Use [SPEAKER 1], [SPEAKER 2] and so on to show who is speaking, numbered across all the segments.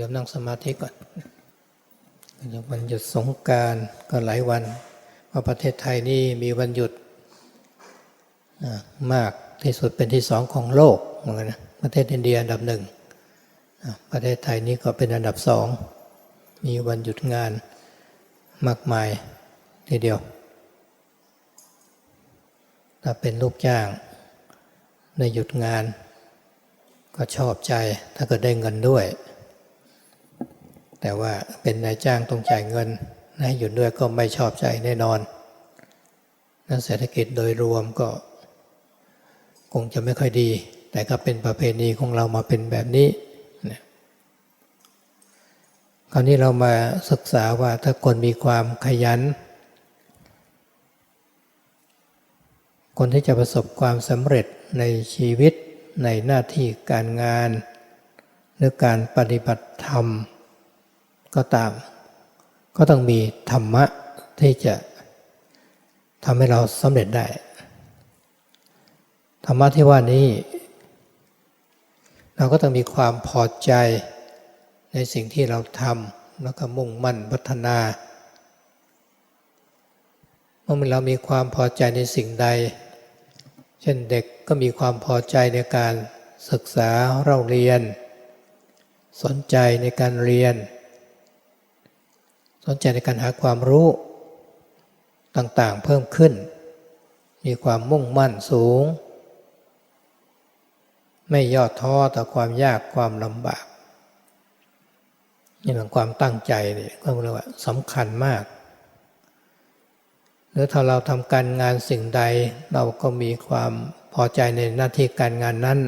[SPEAKER 1] ยมนั่งสมาธิก่อนวันหยุดสงการก็หลายวันเพราะประเทศไทยนี่มีวันหยุดมากที่สุดเป็นที่สองของโลกเหมือนกันนะประเทศอินเดียอันดับหนึ่งประเทศไทยนี่ก็เป็นอันดับสองมีวันหยุดงานมากมายทีเดียว ถ้าเป็นลูกจ้างในหยุดงาน ก็ชอบใจถ้าเกิดได้เงินด้วย แต่ว่าเป็นนายจ้างต้องจ่ายเงินให้หยุดด้วยก็ไม่ชอบใจแน่นอนนั้นเศรษฐกิจโดยรวมก็ คงจะไม่ค่อยดี แต่ก็เป็นประเพณีของเรามาเป็นแบบนี้คราวนี้เรามาศึกษาว่าถ้าคนมีความขยัน คนที่จะประสบความสำเร็จในชีวิตในหน้าที่การงาน หรือการปฏิบัติธรรม ก็ตาม ก็ต้องมีธรรมะที่จะทำให้เราสำเร็จได้ ธรรมะที่ว่านี้ เราก็ต้องมีความพอใจในสิ่งที่เราทำแล้วก็มุ่งมั่นพัฒนาเมื่อเรามีความพอใจในสิ่งใด เช่นเด็กก็มีความพอใจในการศึกษาเราเรียน สนใจในการเรียน สนใจในการหาความรู้ต่างๆเพิ่มขึ้น มีความมุ่งมั่นสูง ไม่ย่อท้อต่อความยากความลำบาก นี่เป็นความตั้งใจนี่ก็เรียกว่าสำคัญมาก หรือถ้าเราทำการงานสิ่งใดเราก็มีความพอใจในหน้าที่การงานนั้น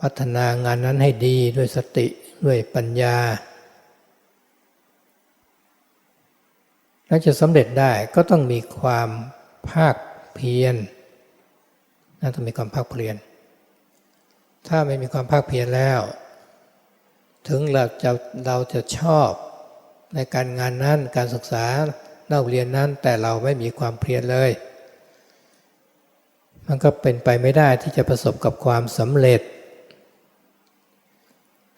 [SPEAKER 1] พัฒนางานนั้นให้ดีด้วยสติด้วยปัญญา และจะสำเร็จได้ก็ต้องมีความภาคเพียรน่าต้องมีความภาคเพียรถ้าไม่มีความภาคเพียรแล้ว ถึงเราจะเราจะชอบในการงานนั้นการศึกษาเล่าเรียนนั้น แต่เราไม่มีความเพียรเลย มันก็เป็นไปไม่ได้ที่จะประสบกับความสำเร็จ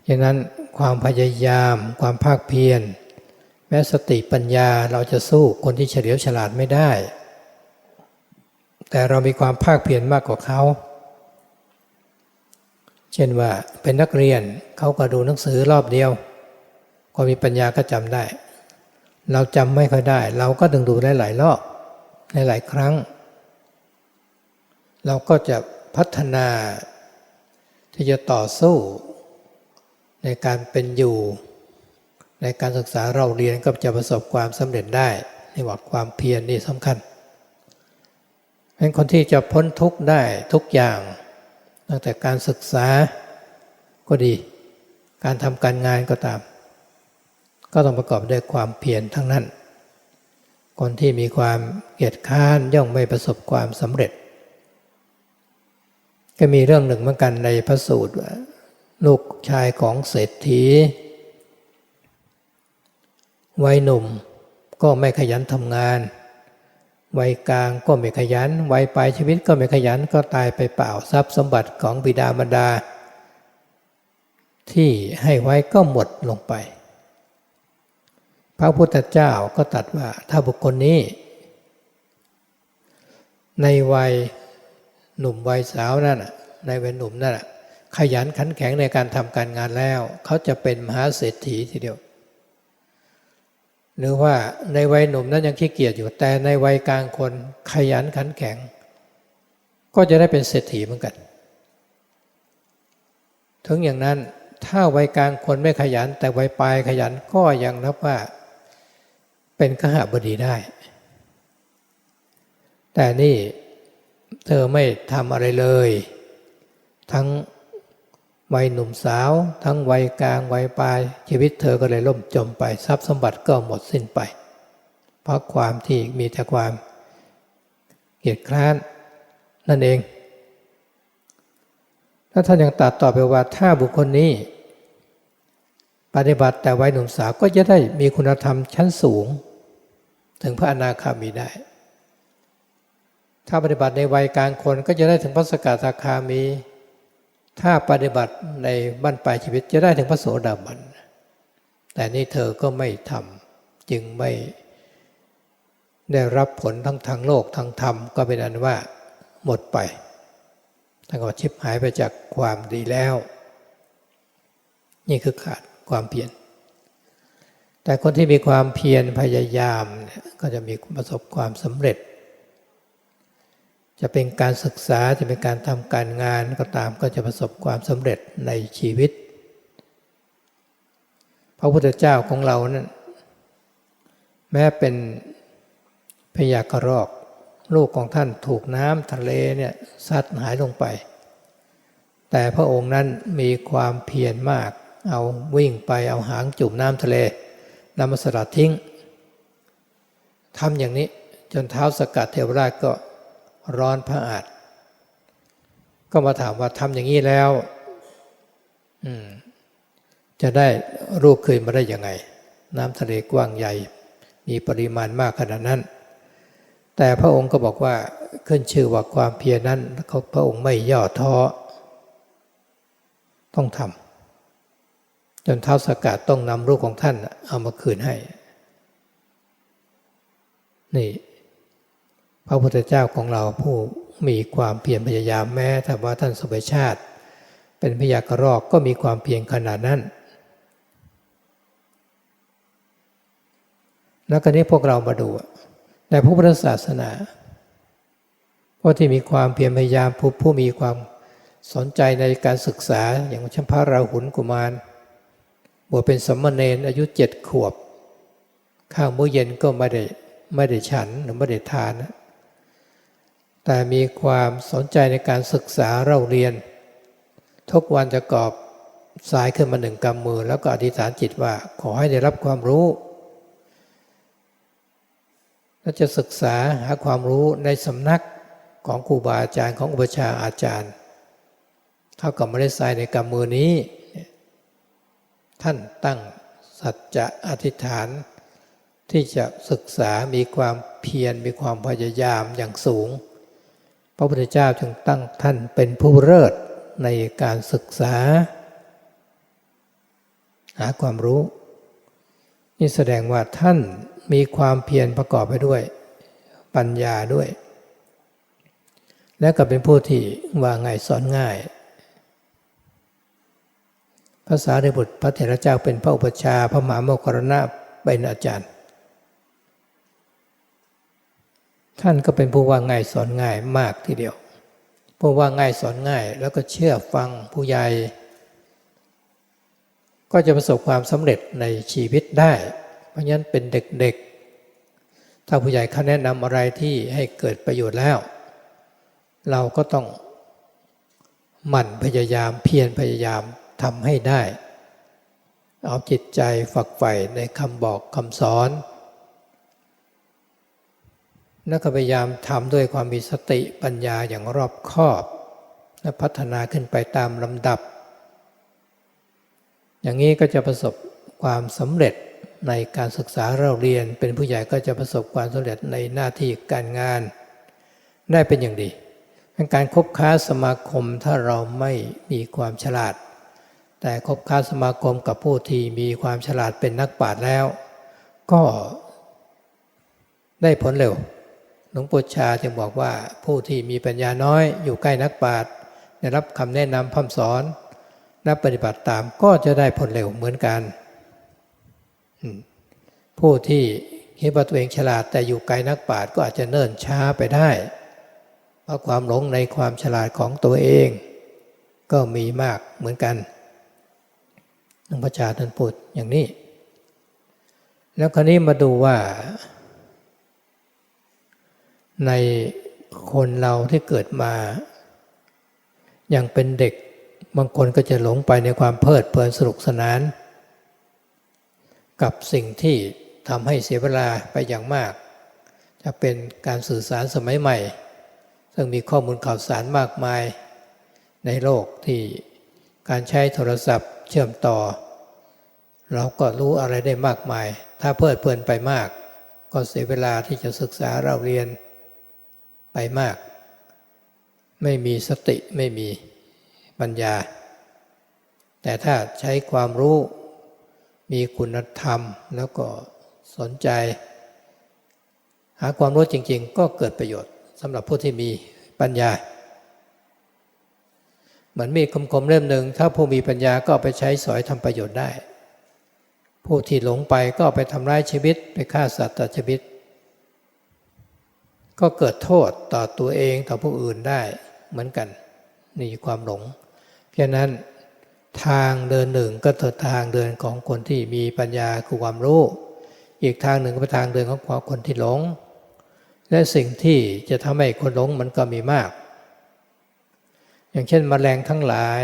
[SPEAKER 1] ฉะนั้นความพยายาม ความภาคเพียร แม้สติปัญญาเราจะสู้คนที่เฉลียวฉลาดไม่ได้ แต่เรามีความภาคเพียรมากกว่าเขา เช่นว่าเป็นนักเรียนเขาก็ดูหนังสือรอบเดียวก็มีปัญญาก็จำได้ เราจำไม่ค่อยได้ เราก็ต้องดูได้หลายรอบในหลายครั้ง เราก็จะพัฒนาที่จะต่อสู้ในการเป็นอยู่ ในการศึกษาเราเรียนก็จะประสบความสำเร็จได้ในวัดความเพียรนี่สำคัญเป็นคนที่จะพ้นทุกข์ได้ทุกอย่าง ตั้งแต่การศึกษาก็ดี การทำการงานก็ตาม ก็ต้องประกอบด้วยความเพียรทั้งนั้น คนที่มีความเกียจค้านย่อมไม่ประสบความสำเร็จ ก็มีเรื่องหนึ่งเหมือนกันในพระสูตรลูกชายของเศรษฐี วัยหนุ่มก็ไม่ขยันทำงาน วัยกลางก็ไม่ขยัน วัยปลายชีวิตก็ไม่ขยันก็ตายไปเปล่าทรัพย์สมบัติของบิดามารดา ที่ให้ไว้ก็หมดลงไป พระพุทธเจ้าก็ตัดว่าถ้าบุคคลนี้ ในวัยหนุ่มวัยสาวนั่นในวัยหนุ่มนั่นขยันขันแข็งในการทำการงานแล้ว เขาจะเป็นมหาเศรษฐีทีเดียว หรือว่าในวัยหนุ่มนั้นยังขี้เกียจอยู่แต่ในวัยกลางคนขยันขันแข็ง ก็จะได้เป็นเศรษฐีเหมือนกัน ถึงอย่างนั้นถ้าวัยกลางคนไม่ขยัน แต่วัยปลายขยันก็ยังนับว่าเป็นขหบดีได้ แต่นี่เธอไม่ทำอะไรเลย ทั้ง วัยหนุ่มสาว ทั้งวัยกลางวัยปลาย ชีวิตเธอก็เลยล่มจมไปทรัพย์สมบัติก็หมดสิ้นไป เพราะความที่มีแต่ความเกียดคร้านนั่นเองถ้าท่านยังตัดต่อไปว่าถ้าบุคคลนี้ ปฏิบัติแต่วัยหนุ่มสาวก็จะได้มีคุณธรรมชั้นสูง ถึงพระอนาคามีได้ ถ้าปฏิบัติในวัยกลางคนก็จะได้ถึงพระสกทาคามี ถ้าปฏิบัติในบั้นปลายชีวิตจะได้ถึงพระโสดาบัน แต่นี่เธอก็ไม่ทำจึงไม่ได้รับผลทั้งทางโลกทางธรรมก็เป็นอันว่าหมดไปทั้งก็ชิบหายไปจากความดีแล้ว นี่คือขาดความเพียร แต่คนที่มีความเพียรพยายามก็จะมีประสบความสำเร็จ จะเป็นการศึกษาจะเป็นการทำการงานก็ตามก็จะประสบความสำเร็จในชีวิต พระพุทธเจ้าของเรานั้นแม้เป็นพยากรอกลูกของท่านถูกน้ำทะเลเนี่ยซัดหายลงไป แต่พระองค์นั้นมีความเพียรมาก เอาวิ่งไปเอาหางจุ่มน้ำทะเลนำมาสลัดทิ้งทำอย่างนี้จนเท้าสกัดเทวราชก็ ร้อนพระอาจก็มาถามว่าทำอย่างนี้แล้วจะได้รูปคืนมาได้ยังไง น้ำทะเลกว้างใหญ่ มีปริมาณมากขนาดนั้น แต่พระองค์ก็บอกว่าขึ้นชื่อว่าความเพียรนั้นพระองค์ไม่ย่อท้อต้องทำจนเท้าสกัดต้องนำรูปของท่านเอามาคืนให้ นี่ พระพุทธเจ้าของเราผู้มีความเพียรพยายามแม้แต่ว่าท่านสมัยชาติ เป็นพยากรอกก็มีความเพียรขนาดนั้น แล้วก็นี้พวกเรามาดูในพระพุทธศาสนาพวกที่มีความเพียรพยายามผู้ผู้มีความสนใจในการศึกษาอย่างเช่นพระราหุลกุมารบวชเป็นสมณเณรอายุเจ็ดขวบ ข้าวมื้อเย็นก็ไม่ได้ไม่ได้ฉันหรือไม่ได้ทานนะ แต่มีความสนใจในการศึกษาเราเรียน ทุกวันจะกอบสายขึ้นมาหนึ่งกำมือ แล้วก็อธิษฐานจิตว่าขอให้ได้รับความรู้และจะศึกษาหาความรู้ในสำนักของครูบาอาจารย์ของอุปชาอาจารย์เท่ากับไม่ได้ใส่ในกำมือนี้ ท่านตั้งสัจจะอธิษฐาน ที่จะศึกษามีความเพียรมีความพยายามอย่างสูง พระพุทธเจ้าจึงตั้งท่านเป็นผู้เลิศในการศึกษา หาความรู้ นี่แสดงว่าท่านมีความเพียรประกอบไปด้วย ปัญญาด้วย และก็เป็นผู้ที่ว่าง่ายสอนง่ายภาษาในบุตรพระเถรเจ้าเป็นพระอุปชาพระมหาโมคครณะเป็นอาจารย์ ท่านก็เป็นผู้ว่าง่ายสอนง่ายมากทีเดียวผู้ว่าง่ายสอนง่าย แล้วก็เชื่อฟังผู้ใหญ่ ก็จะประสบความสำเร็จในชีวิตได้ เพราะฉะนั้นเป็นเด็กๆ ถ้าผู้ใหญ่เขาแนะนำอะไรที่ให้เกิดประโยชน์แล้ว เราก็ต้องหมั่นพยายามเพียรพยายามทำให้ได้ เอาจิตใจฝักใฝ่ในคำบอกคำสอน แล้วก็พยายามทำด้วยความมีสติปัญญาอย่างรอบคอบ และพัฒนาขึ้นไปตามลำดับ อย่างนี้ก็จะประสบความสำเร็จในการศึกษาเราเรียน เป็นผู้ใหญ่ก็จะประสบความสำเร็จในหน้าที่การงาน ได้เป็นอย่างดีการคบค้าสมาคมถ้าเราไม่มีความฉลาด แต่คบค้าสมาคมกับผู้ที่มีความฉลาดเป็นนักปราชญ์แล้ว ก็ได้ผลเร็ว หลวงปู่ชาจึงบอกว่าผู้ที่มีปัญญาน้อยอยู่ใกล้นักปราชญ์ได้รับคำแนะนำพัฒสอนและปฏิบัติตามก็จะได้ผลเร็วเหมือนกัน ผู้ที่คิดว่าตัวเองฉลาดแต่อยู่ไกลนักปราชญ์ก็อาจจะเนิ่นช้าไปได้ เพราะความหลงในความฉลาดของตัวเอง ก็มีมากเหมือนกันหลวงพ่อชาท่านพูดอย่างนี้ แล้วคราวนี้มาดูว่า ในคนเราที่เกิดมาอย่างเป็นเด็กบางคนก็จะหลงไปในความเพลิดเพลินสนุกสนาน กับสิ่งที่ทำให้เสียเวลาไปอย่างมาก จะเป็นการสื่อสารสมัยใหม่ ซึ่งมีข้อมูลข่าวสารมากมาย ในโลกที่การใช้โทรศัพท์เชื่อมต่อ เราก็รู้อะไรได้มากมาย ถ้าเพลิดเพลินไปมาก ก็เสียเวลาที่จะศึกษาเราเรียน ไปมาก ไม่มีสติไม่มีปัญญา แต่ถ้าใช้ความรู้มีคุณธรรมแล้วก็สนใจ หาความรู้จริง ๆ ก็เกิดประโยชน์สำหรับผู้ที่มีปัญญา เหมือนมีคมๆเล่มหนึ่ง ถ้าผู้มีปัญญาก็ไปใช้สอยทำประโยชน์ได้ ผู้ที่หลงไปก็ไปทำร้ายชีวิตไปฆ่าสัตว์ตัดชีวิต ก็เกิดโทษต่อตัวเองต่อผู้อื่นได้เหมือนกัน นี่ความหลง เพราะนั้นทางเดินหนึ่งก็คือทางเดินของคนที่มีปัญญาคือความรู้ อีกทางหนึ่งก็เป็นทางเดินของคนที่หลง และสิ่งที่จะทำให้คนหลงมันก็มีมาก อย่างเช่นมแมลงทั้งหลาย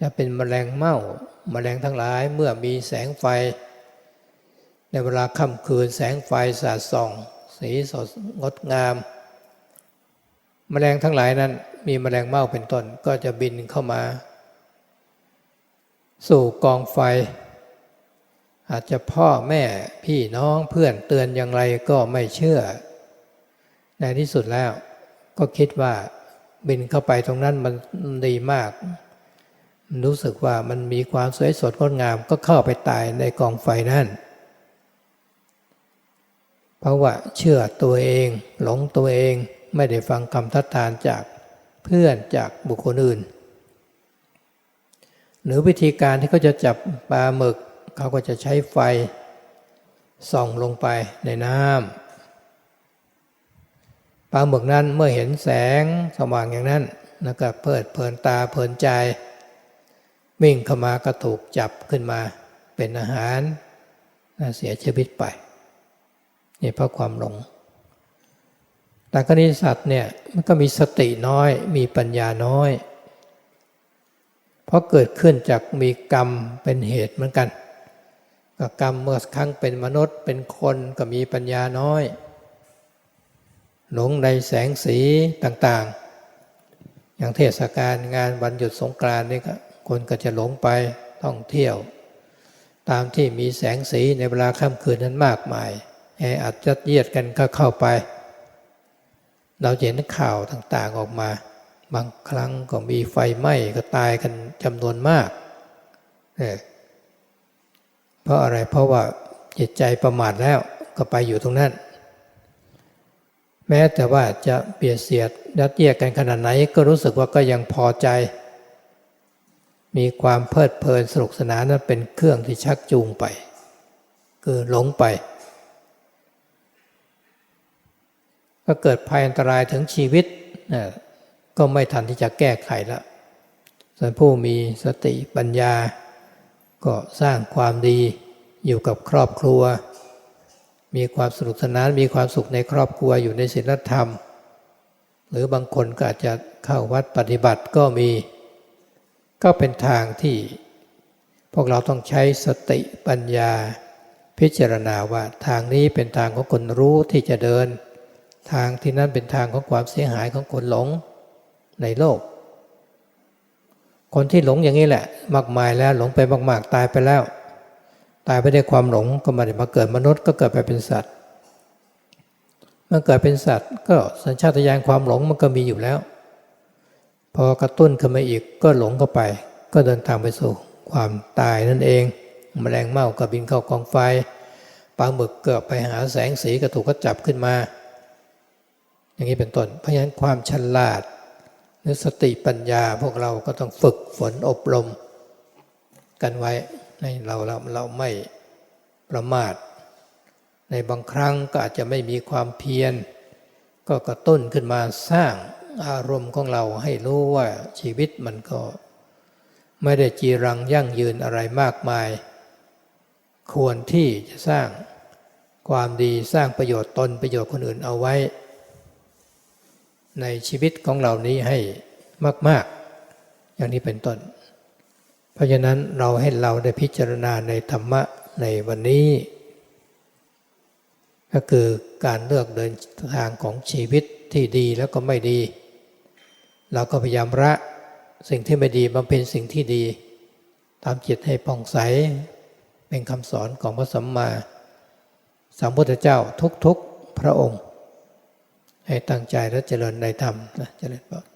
[SPEAKER 1] จะเป็นมแมลงเม่ามแมลงทั้งหลายเมื่อมีแสงไฟ ในเวลาค่ำคืนแสงไฟสาดส่อง สีสดงดงาม แมลงทั้งหลายนั้น มีแมลงเม่าเป็นต้นก็จะบินเข้ามา สู่กองไฟ อาจจะพ่อแม่พี่น้องเพื่อนเตือนอย่างไรก็ไม่เชื่อ ในที่สุดแล้วก็คิดว่าบินเข้าไปตรงนั้นมันดีมาก รู้สึกว่ามันมีความสวยสดงดงามก็เข้าไปตายในกองไฟนั่น ราะว่าเชื่อตัวเอง หลงตัวเองไม่ได้ฟังคำทัดทานจากเพื่อนจากบุคคลอื่น หรือวิธีการที่เขาจะจับปลาหมึก เขาก็จะใช้ไฟส่องลงไปในน้ำปลาหมึกนั้นเมื่อเห็นแสงสว่างอย่างนั้นแล้วก็เพลิดเพลินตาเพลินใจวิ่งเข้ามาก็ถูกจับขึ้นมาเป็นอาหารเสียชีวิตไป นี่เพราะความหลง แต่กรณีสัตว์เนี่ยมันก็มีสติน้อย มีปัญญาน้อย เพราะเกิดขึ้นจากมีกรรมเป็นเหตุเหมือนกันกับกรรมเมื่อครั้งเป็นมนุษย์เป็นคนก็มีปัญญาน้อย หลงในแสงสีต่างๆ อย่างเทศกาลงานวันหยุดสงกรานต์นี่ก็คนก็จะหลงไปท่องเที่ยว ตามที่มีแสงสีในเวลาค่ำคืนนั้นมากมาย แออัดจัดเยียดกันก็เข้าไป เราเห็นข่าวต่างๆออกมา บางครั้งก็มีไฟไหม้ก็ตายกันจำนวนมากเนี่ยเพราะอะไรเพราะว่าจิตใจประมาทแล้วก็ไปอยู่ตรงนั้น แม้แต่ว่าจะเบียดเสียดยัดเยียดกันขนาดไหนก็รู้สึกว่าก็ยังพอใจ มีความเพลิดเพลินสนุกสนานนั้นเป็นเครื่องที่ชักจูงไป คือหลงไป ก็เกิดภัยอันตรายถึงชีวิตนะก็ไม่ทันที่จะแก้ไขแล้วส่วนผู้มีสติปัญญา ก็สร้างความดีอยู่กับครอบครัว มีความสนุกสนานมีความสุขในครอบครัวอยู่ในศีลธรรม หรือบางคนก็อาจจะเข้าวัดปฏิบัติก็มี ก็เป็นทางที่พวกเราต้องใช้สติปัญญา พิจารณาว่าทางนี้เป็นทางของคนรู้ที่จะเดิน ทางที่นั่นเป็นทางของความเสียหายของคนหลงในโลก คนที่หลงอย่างนี้แหละ มากมายแล้วหลงไปมาก ๆ ตายไปแล้ว ตายไปด้วยความหลงก็มาได้มาเกิดมนุษย์ก็เกิดไปเป็นสัตว์เมื่อเกิดเป็นสัตว์ ก็สัญชาตญาณความหลงมันก็มีอยู่แล้ว พอกระตุ้นขึ้นมาอีกก็หลงเข้าไป ก็เดินทางไปสู่ความตายนั่นเองมแมลงเม่าก็บินเข้ากองไฟปลาหมึกเกิดไปหาแสงสีก็ถูกก็จับขึ้นมา อย่างนี้เป็นต้น เพราะฉะนั้นความฉลาดหรือสติปัญญาพวกเราก็ต้องฝึกฝนอบรม กันไว้ในเราเราเราไม่ประมาท ในบางครั้งก็อาจจะไม่มีความเพียร ก็กระตุ้นขึ้นมาสร้างอารมณ์ของเราให้รู้ว่าชีวิตมันก็ ไม่ได้จีรังยั่งยืนอะไรมากมาย ควรที่จะสร้างความดีสร้างประโยชน์ตนประโยชน์คนอื่นเอาไว้ ในชีวิตของเรานี้ให้มาก ๆ อย่างนี้เป็นต้น เพราะฉะนั้นเราให้เราได้พิจารณาในธรรมะในวันนี้ ก็คือการเลือกเดินทางของชีวิตที่ดีแล้วก็ไม่ดี เราก็พยายามละสิ่งที่ไม่ดีบำเพ็ญสิ่งที่ดีทำจิตให้ผ่องใสเป็นคำสอนของพระสัมมาสัมพุทธเจ้าทุกๆพระองค์ ให้ตั้งใจและเจริญในธรรมนะเจริญพร